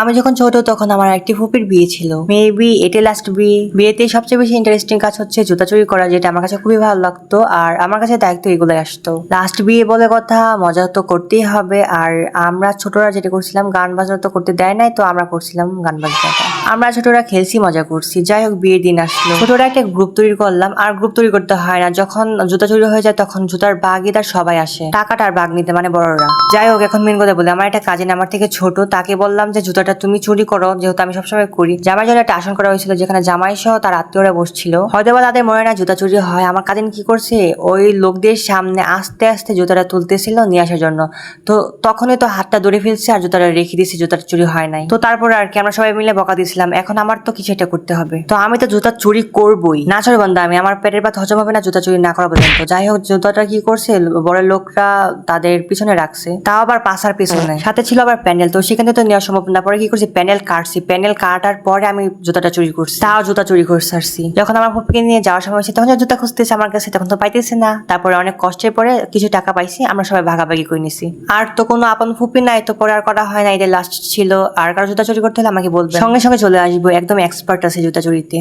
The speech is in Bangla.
আমি যখন ছোট, তখন আমার একটি ফুপির বিয়ে ছিল। মেবি এটে লাস্ট বিয়ে। বিয়েতে সবচেয়ে বেশি ইন্টারেস্টিং কাজ হচ্ছে জুতা চুরি করা, যেটা আমার কাছে খুবই ভালো লাগতো আর আমার কাছে দায়িত্ব এগুলো আসতো। লাস্ট বিয়ে বলে কথা, মজা তো করতেই হবে আর আমরা ছোটরা যেটা করছিলাম, গান বাজনা তো করতে দেয় নাই, তো আমরা করছিলাম গান বাজনাটা। আমরা ছোটরা খেলছি, মজা করছি। যাই হোক বিয়ের দিন আসলো। ছোটরা একটা গ্রুপ তৈরি করলাম, আর গ্রুপ তৈরি করতে হয় না। যখন জুতা চুরি হয়ে যায়, তখন জুতার বাগিদার সবাই আসে। টাকাটা আর বাগ নিতে মানে বড়রা। যাই হোক এখন মেন কথা বলি, আমার একটা কাজিন আমার থেকে ছোট, তাকে বললাম যে, জুতাটা তুমি চুরি করো, যেহেতু আমি সবসময় করি। জামাই জন্য একটা আসন করা হয়েছিল, যেখানে জামাই সহ তার আত্মীয়রা বসছিল। হয়তো বা তাদের মনে না, জুতা চুরি হয়। আমার কাজিন কি করছে? ওই লোকদের সামনে আস্তে আস্তে জুতাটা তুলতেছিল নিয়ে আসার জন্য। তো তখনই তো হাতটা ধরে ফেলছে, আর জুতাটা রেখে দিয়েছে, জুতাটা চুরি হয় নাই। তো তারপরে আর কি, আমরা সবাই মিলে বকা দিয়েছিলাম। এখন আমার তো কিছু একটা করতে হবে। তো আমি তো জুতা চুরি করবই। না চলে বন্ধু আমি আমার পেটের ভাত হজম হবে না জুতা চুরি না করা পর্যন্ত। যাই হোক জুতাটা কি করছে? বড় লোকরা তাদের পিছনে রাখছে। তাও আবার পাশার পিছনে। সাথে ছিল আবার প্যান্ডেল তো সেখানে তো নেওয়া সম্ভব না। পরে কি করছি? প্যান্ডেল কাটছি। প্যান্ডেল কাটার পরে আমি জুতাটা চুরি করছি। তাও জুতা চুরি করে সারছি যখন আমার ফুপিকে নিয়ে যাওয়ার সময় হয়েছে তখন জুতা খুঁজতেছে আমার কাছে তখন তো পাইতেছে না। তারপরে অনেক কষ্টের পরে কিছু টাকা পাইছি আমরা সবাই ভাগাভাগি করে নিছি। আর তো কোনো আপন ফুপি নাই তো পরে আর করা হয় না এটা লাস্ট ছিল। আর কারও জুতা চুরি করতে হলে আমাকে বলবে সঙ্গে সঙ্গে চলে আসব একদম এক্সপার্ট আছে জুতা চুরিতে।